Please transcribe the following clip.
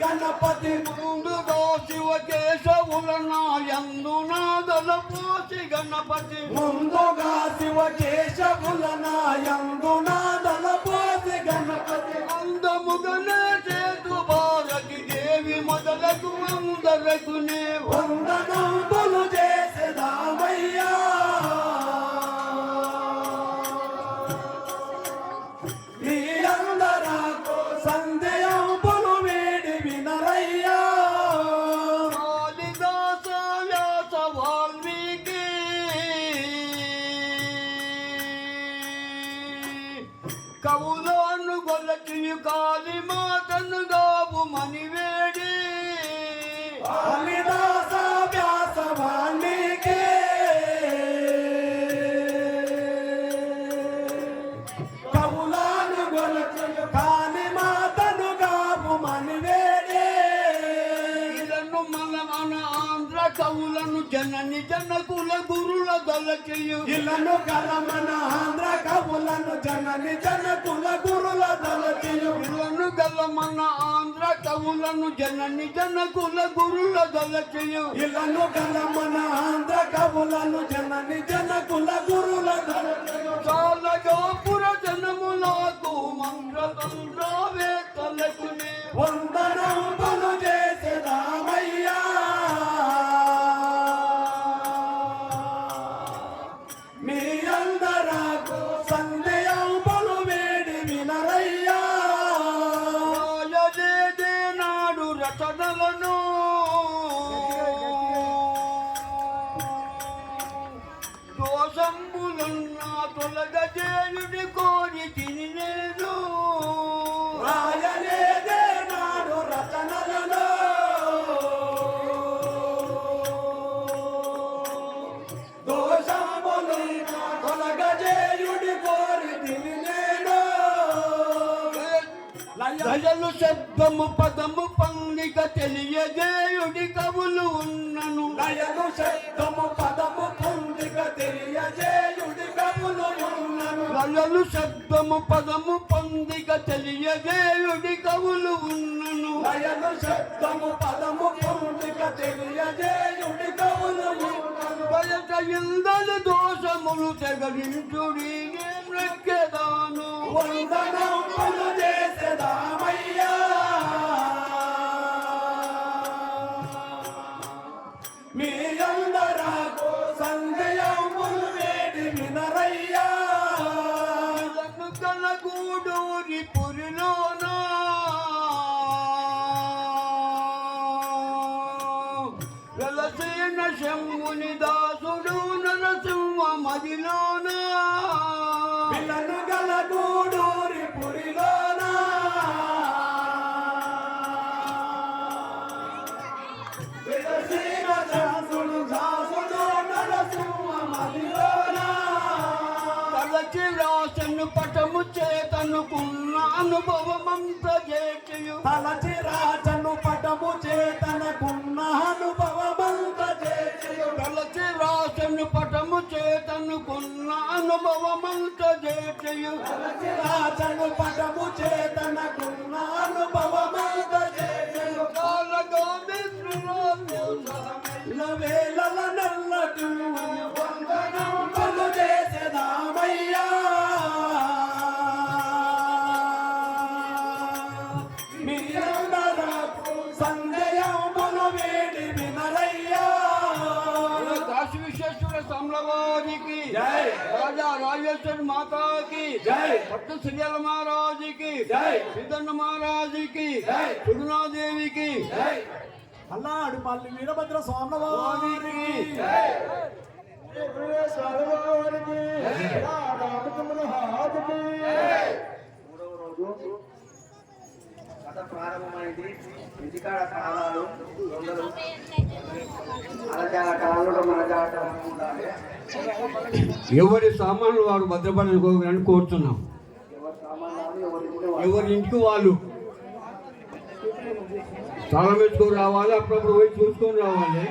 గణపతి ముందుగా శివ కేశవుల నాయందున దళపోసి గణపతి ముందుగా శివ కేశవుల నాయందునాదల పోసి గణపతి అందముగనే చేతు భారతి దేవి మొదలకు అందరకునే వందనంబులు కవులను గొల్లకి కాలి మాటను గా కవులను జనని జనకుల గురుల గొలచియు ఇలను కలమన ఆంధ్ర కవులను జనని జనకుల గురుల దళతియు వీళ్ళను గల మన ఆంధ్ర కవులను జనని జనకుల గురుల గొలచియు ఇలను కలమన ఆంధ్ర కవులను జనని జనకుల గురుల దళతియు చాలగోపుర రచనలను దోషంబులన్నా తొలగజేయుడి కోరి తిని లేదు రాయలేదే నాడు రచనలలో దోషంబులు దయలు శబ్దము పదము పండిక తెలియజేయుడి కవులు ఉన్నను. లయను శబ్దము పదము పొందిక తెలియజేయుడి కవులు ఉన్నను. లయలు శబ్దము పదము పొందిక తెలియజేయుడి కవులు ఉన్నను. లయను శబ్దము పదము పొందిక తెలియజేయుడి కవులు ఉన్నను. బయట ఇందలి దోషములు నెక్కెదాను వందనములు చేసేదామయ్యా మీ అందరకు సందేహములు వేడి వినరయ్యా. కలగూడూరి పురిలోనా. వెలసేన శంభుని తలచి రాసను పటము చేతనుకున్న అనుభవమంత చేతియు తలచి రాజను పటము చేతనకున్న అనుభవమంత చేసియు తలచి రాసను పటము చేతనుకున్న అనుభవమంత చేతియు తలచి రాజను పటము చేతనకున్న అనుభవమంత చేసియు వేలల నల్లటు సంలవారికి జై. రాజా రాజేశ్వరి మాతాకి జై. భక్త శ్రీల మహారాజుకి జై. సిద్ధన్న మహారాజుకి జై. సుగుణాదేవికి జై. అల్లాడు పల్లి వీరభద్ర స్వామి వారికి మూడవ రోజు. కథ ప్రారంభమైంది. ఇంటికాడ కాలాలు దొంగలు అలజాట అల్లుడు మనజాట ఉండాలి. ఎవరి సామాన్లు వారు భద్రపరచుకోవాలని కోరుతున్నాం. ఎవరి ఇంటికి వాళ్ళు వేసుకొని రావాలి అప్పుడప్పుడు పోయి చూసుకొని రావాలి.